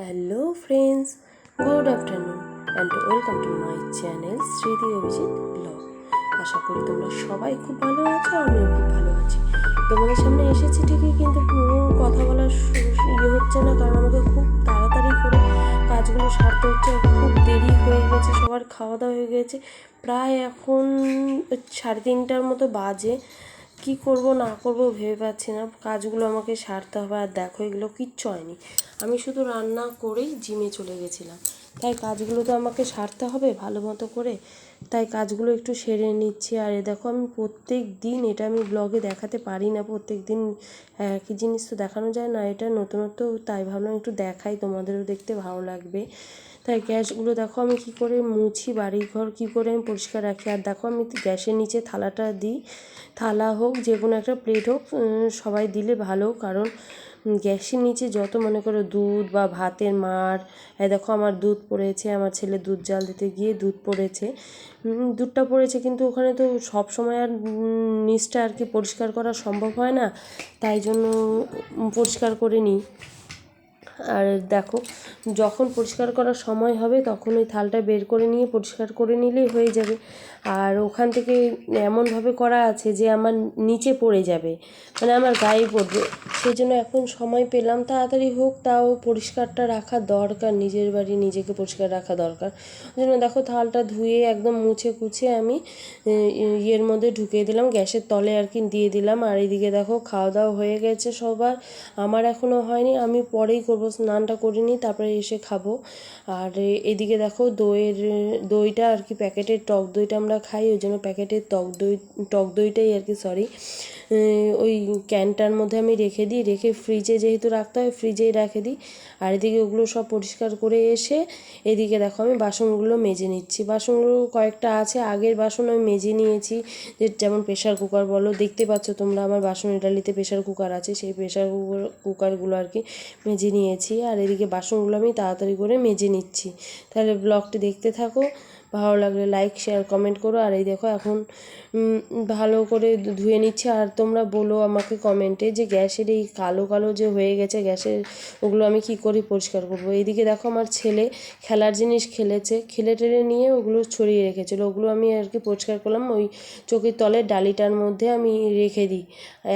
Hello friends good afternoon and welcome to my channel Smriti Abhijit blog আশা করি তোমরা সবাই খুব ভালো আছো, আমিও খুব ভালো আছি। তোমাদের সামনে এসেছি ঠিকই, কিন্তু কথা বলার ইয়ে হচ্ছে না, কারণ আমাকে খুব তাড়াতাড়ি করে কাজগুলো সারতে হচ্ছে, খুব দেরি হয়ে গেছে, সবার খাওয়া দাওয়া হয়ে গেছে। প্রায় এখন সাড়ে তিনটার মতো বাজে। কি করব, না করব ভেবে পাচ্ছি না। কাজগুলো আমাকে সারতে হবে আর দেখো এগুলো কিচ্ছু হয়নি। আমি শুধু রান্না করেই জিমে চলে গেছিলাম। তাই কাজগুলো তো আমাকে সারতে হবে ভালো মতো করে। তাই কাজগুলো একটু সেরে নিচ্ছি। আর এ দেখো, আমি প্রত্যেক দিন এটা আমি ব্লগে দেখাতে পারি না, প্রত্যেক দিন একই জিনিস তো দেখানো যায় না, এটা নতুনত্ব, তাই ভাবলাম একটু দেখাই, তোমাদেরও দেখতে ভালো লাগবে। তাই গ্যাসগুলো দেখো, আমি কি করে মুছি বাড়ি ঘর কী করে আমি পরিষ্কার রাখি। আর দেখো, আমি গ্যাসের নিচে থালাটা দিই। থালা হোক, যে কোনো একটা প্লেট হোক সবাই দিলে ভালো, কারণ গ্যাসের নিচে যত মনে করো দুধ বা ভাতের মার দেখো আমার দুধ পড়েছে, আমার ছেলে দুধ জাল দিতে গিয়ে দুধ পড়েছে। দুধটা পড়েছে কিন্তু ওখানে তো সব সময় আর নিচটা আর কি পরিষ্কার করা সম্ভব হয় না, তাই জন্য পরিষ্কার করে নিই। আর দেখো, যখন পরিষ্কার করার সময় হবে তখন ওই থালটা বের করে নিয়ে পরিষ্কার করে নিলেই হয়ে যাবে। আর ওখান থেকে এমনভাবে করা আছে যে আমার নিচে পড়ে যাবে। মানে আমার গায়ে পড়বে। সেই জন্য এখন সময় পেলাম, তাড়াতাড়ি হোক, তাও পরিষ্কারটা রাখা দরকার, নিজের বাড়ি নিজেকে পরিষ্কার রাখা দরকার। ওই জন্য দেখো থালটা ধুয়ে একদম মুছে কুছে আমি ইয়ের মধ্যে ঢুকিয়ে দিলাম, গ্যাসের তলে আর কি দিয়ে দিলাম। আর এদিকে দেখো খাওয়া দাওয়া হয়ে গেছে সবার। আমার এখনও হয়নি, আমি পরেই করব, স্নানটা করে নিই, তারপরে এসে খাব। আর এদিকে দেখো দইয়ের, দইটা আর কি প্যাকেটের টক দইটা আমরা খাই, ওই জন্য প্যাকেটের টক দই, টক দইটাই আর কি সরি ওই ক্যানটার মধ্যে আমি রেখে দিই, রেখে ফ্রিজে যেহেতু রাখতে হয় ফ্রিজেই রেখে দিই। আর এদিকে ওগুলো সব পরিষ্কার করে এসে, এদিকে দেখো আমি বাসনগুলো মেজে নিচ্ছি। বাসনগুলো কয়েকটা আছে, আগের বাসন আমি মেজে নিয়েছি। যে যেমন প্রেশার কুকার বলো, দেখতে পাচ্ছ তোমরা আমার বাসন ডালিতে প্রেশার কুকার আছে, সেই প্রেশার কুকার কুকারগুলো আর কি মেজে নিয়েছি। আর এদিকে বাসনগুলো আমি তাড়াতাড়ি করে মেজে নিচ্ছি। তাহলে ব্লগটি দেখতে থাকো। ভালো লাগলে লাইক শেয়ার কমেন্ট করো। আর এই দেখো এখন ভালো করে ধুয়ে নিচ্ছে। আর তোমরা বলো আমাকে কমেন্টে যে গ্যাসের এই কালো কালো যে হয়ে গেছে গ্যাসের, ওগুলো আমি কি করে পরিষ্কার করব? এইদিকে দেখো আমার ছেলে খেলার জিনিস খেলেছে। খেলে টেলে নিয়ে ওগুলো ছড়িয়ে রেখেছিলো। ওগুলো আমি আর কি পরিষ্কার করলাম। ওই চোখের তলের ডালিটার মধ্যে আমি রেখে দিই।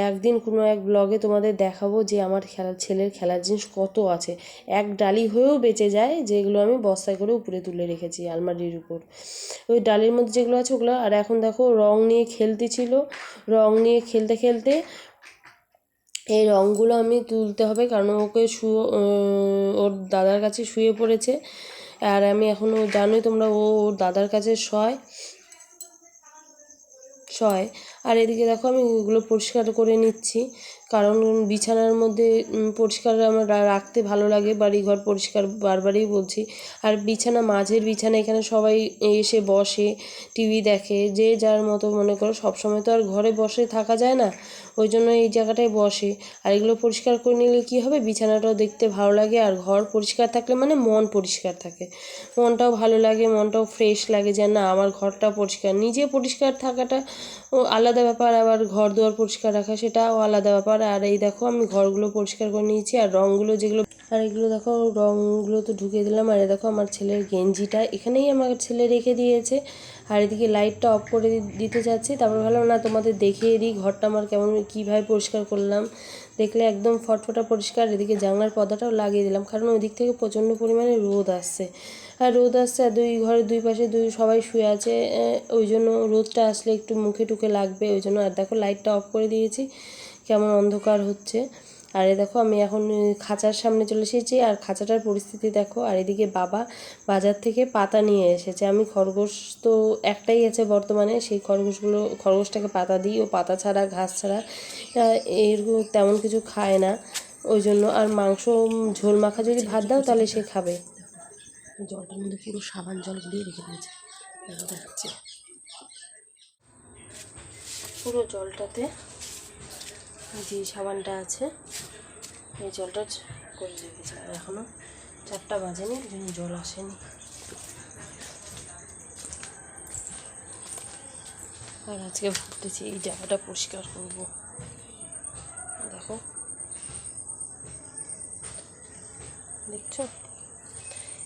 একদিন কোনো এক ব্লগে তোমাদের দেখাবো যে আমার খেলার ছেলের খেলার জিনিস কত আছে। এক ডালি হয়েও বেঁচে যায়, যেগুলো আমি বস্তায় করে উপরে তুলে রেখেছি আলমারির উপর। ওই ডালের মধ্যে যেগুলো আছে ওগুলো, আর এখন দেখো রং নিয়ে খেলতে ছিল। রং নিয়ে খেলতে খেলতে এই রঙগুলো আমি তুলতে হবে কারণ ওকে শুয়ে ওর দাদার কাছে শুয়ে পড়েছে। আর আমি এখনও জানোই তোমরা ও ওর দাদার কাছে শয় শয়। আর এদিকে দেখো আমি ওগুলো পরিষ্কার করে নিচ্ছি। কারণ বিছানার মধ্যে পরিষ্কার আমার রাখতে ভালো লাগে, বাড়িঘর পরিষ্কার বারবারই বলছি। আর বিছানা, মাঝের বিছানা, এখানে সবাই এসে বসে, টিভি দেখে, যে যার মতো মনে করো, সবসময় তো আর ঘরে বসে থাকা যায় না। ওই জন্য এই জায়গাটায় বসে। আর এগুলো পরিষ্কার করে নিলে কী হবে? বিছানাটাও দেখতে ভালো লাগে আর ঘর পরিষ্কার থাকলে মানে মন পরিষ্কার থাকে। মনটাও ভালো লাগে, মনটাও ফ্রেশ লাগে যে না, আমার ঘরটা পরিষ্কার। নিজে পরিষ্কার থাকাটা ও আলাদা ব্যাপার, আবার ঘর দুয়ার পরিষ্কার রাখা সেটাও আলাদা ব্যাপার। আর এই দেখো আমি ঘরগুলো পরিষ্কার করে নিয়েছি আর রঙগুলো যেগুলো আর এগুলো দেখো, রঙগুলো তো ঢুকিয়ে দিলাম। আর দেখো আমার ছেলের গেঞ্জিটা, এখানেই আমার ছেলে রেখে দিয়েছে। আর এদিকে লাইটটা অফ করে দিতে চাচ্ছি তারপর ভাবলাম, না, তোমাদের দেখিয়ে দিই। ঘরটা আমার কেমন, কীভাবে পরিষ্কার করলাম? দেখলে একদম ফটফটা পরিষ্কার। এদিকে জানলার পর্দাটাও লাগিয়ে দিলাম। কারণ ওই দিক থেকে প্রচণ্ড পরিমাণে রোদ আসছে। আর রোদ আসছে, আর দুই ঘরের দুই পাশে দুই সবাই শুয়ে আছে। ওই জন্য রোদটা আসলে একটু মুখে টুকে লাগবে। ওই জন্য আর দেখো, লাইটটা অফ করে দিয়েছি। কেমন অন্ধকার হচ্ছে। আর এ দেখো, আমি এখন খাঁচার সামনে চলে এসেছি আর খাঁচাটার পরিস্থিতি দেখো। আর এদিকে বাবা বাজার থেকে পাতা নিয়ে এসেছে। আমি খরগোশ তো একটাই আছে বর্তমানে, সেই খরগোশগুলো, খরগোশটাকে পাতা দিই। ও পাতা ছাড়া, ঘাস ছাড়া এর তেমন কিছু খায় না। ওই জন্য আর মাংস ঝোল মাখা যদি ভাত দাও, তাহলে সে খাবে। জলটার মধ্যে পুরো সাবান জল দিয়ে রেখে দিয়েছে। পুরো জলটাতে যে সাবানটা আছে, এই জলটা করে রেখেছে এখনও চারটা বাজেনি জন্য জল আসেনি। আর আজকে ভাবতেছি এই জায়গাটা পরিষ্কার করব। দেখো। দেখছ?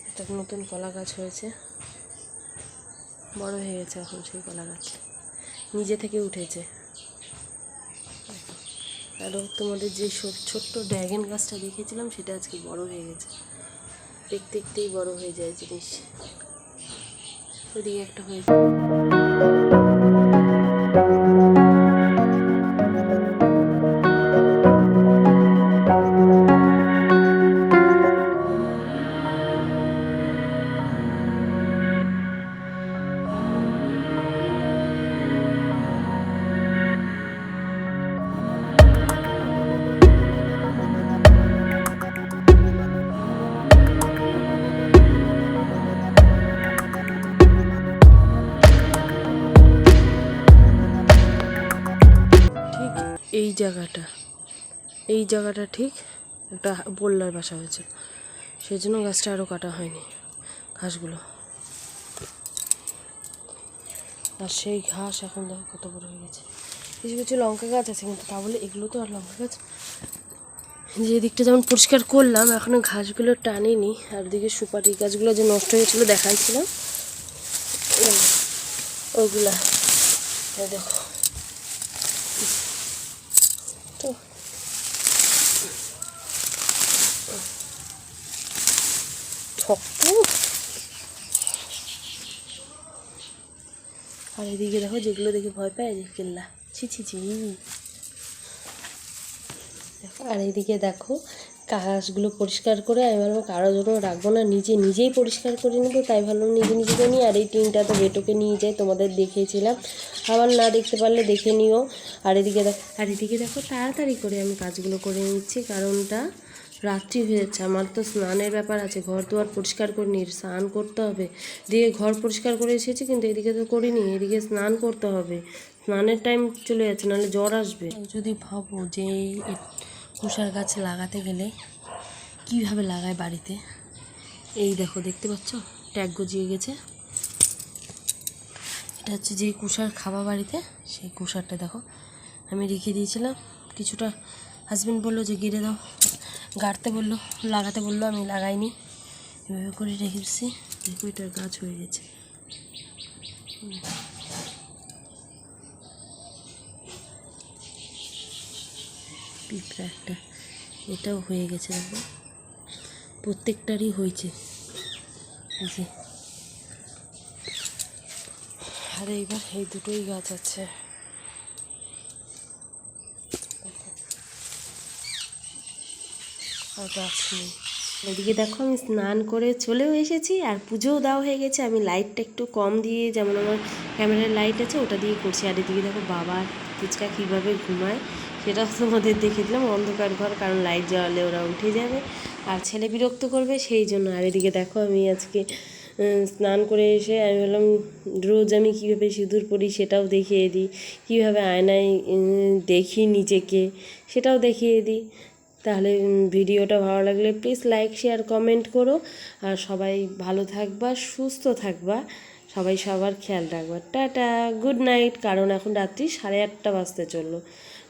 একটা নতুন কলা গাছ হয়েছে। বড় হয়ে গেছে এখন সেই কলা গাছ নিজে থেকে উঠেছে। আরও তোমাদের যে ছোট- ছোট্ট ড্র্যাগন গাছটা দেখেছিলাম, সেটা আজকে বড় হয়ে গেছে। দেখতে দেখতেই বড় হয়ে যায় জিনিস। ওদিকে একটা হয়েছে। এই জায়গাটা। এই জায়গাটা ঠিক একটা বোল্লার বাসা হয়েছে। সেই জন্য গাছটা আরও কাটা হয়নি ঘাসগুলো। আর সেই ঘাস এখন দেখো কত বড় হয়ে গেছে। কিছু কিছু লঙ্কা গাছ আছে, কিন্তু তা বলে এগুলো তো আর লঙ্কা গাছ। যে দিকটা যেমন পরিষ্কার করলাম, এখনও ঘাসগুলো টানিনি। আর ওদিকে সুপারি গাছগুলো যে নষ্ট হয়েছিল দেখাইছিলাম। ওগুলা। দেখো। ঠকু আর এদিকে দেখো যেগুলো দেখে ভয় পায় যে কেল্লা। ছি ছি ছি। আর এদিকে দেখো কাগজগুলো পরিষ্কার করে আমি ভাবলাম কারোর জন্য রাখব না, নিজে নিজেই পরিষ্কার করে নেব, তাই ভাবলাম নিজে নিজে করে নিই। আর এই টিনটা তো বেটোকে নিয়ে যাই তোমাদের দেখিয়েছিলাম আবার না দেখতে পারলে দেখে নিও। আর এদিকে দেখো আর এদিকে দেখো, তাড়াতাড়ি করে আমি কাজগুলো করে নিচ্ছি, কারণটা রাত্রি হয়ে যাচ্ছে আমার তো স্নানের ব্যাপার আছে ঘর দুয়ার পরিষ্কার করে নিই স্নান করতে হবে। দিয়ে ঘর পরিষ্কার করে এসেছি, কিন্তু এদিকে তো করিনি, এদিকে স্নান করতে হবে। স্নানের টাইম চলে যাচ্ছে, নাহলে জ্বর আসবে। যদি ভাবো যে কুষার গাছ লাগাতে গেলে কীভাবে লাগায় বাড়িতে? এই দেখো, দেখতে পাচ্ছ? ট্যাগ গজিয়ে গেছে। এটা হচ্ছে যে কুষার খাওয়া বাড়িতে, সেই কুষারটা দেখো। আমি রেখে দিয়েছিলাম, কিছুটা হাজবেন্ড বলল যে গিরে দাও। গাড়তে বলল, লাগাতে বলল, আমি লাগাইনি। এভাবে করে রেখেছি, দেখো এটার গাছ হয়ে গেছে। পিঁপড়া একটা, এটাও হয়ে গেছে দেখো। প্রত্যেকটারই হয়েছে। আর এইবার এই দুটোই গাছ আছে আর গাছ নেই এদিকে দেখো আমি স্নান করে চলেও এসেছি আর পুজোও দেওয়া হয়ে গেছে। আমি লাইটটা একটু কম দিয়ে যেমন আমার ক্যামেরার লাইট আছে ওটা দিয়ে করছি। আর এদিকে দেখো বাবা ফুচকা কীভাবে ঘুমায় সেটাও তোমাদের দেখে দিলাম। অন্ধকার ঘর, কারণ লাইট জ্বালালে ওরা উঠে যাবে আর ছেলে বিরক্ত করবে সেই জন্য। আর এদিকে দেখো আমি আজকে স্নান করে এসে আমি বললাম রোজ আমি কীভাবে সিঁদুর পরি সেটাও দেখিয়ে দিই। কীভাবে আয়নায় দেখি নিজেকে সেটাও দেখিয়ে দিই। তাহলে ভিডিওটা ভালো লাগলে প্লিজ লাইক শেয়ার কমেন্ট করো। আর সবাই ভালো থাকবা, সুস্থ থাকবা। সবাই সবার খেয়াল রাখবা। টাটা গুড নাইট কারণ এখন রাত্রি সাড়ে আটটা বাজতে চলল।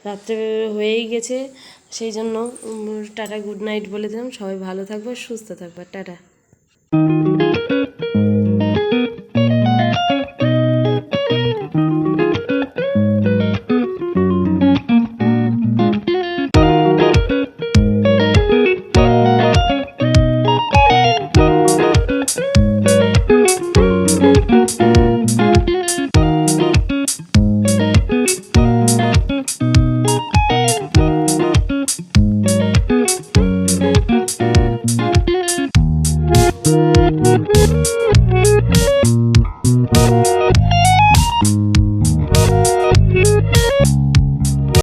রাত্রে হয়েই গেছে। সেই জন্য টাটা গুড নাইট বলে দিলাম। সবাই ভালো থাকবা, সুস্থ থাকবা। টাটা।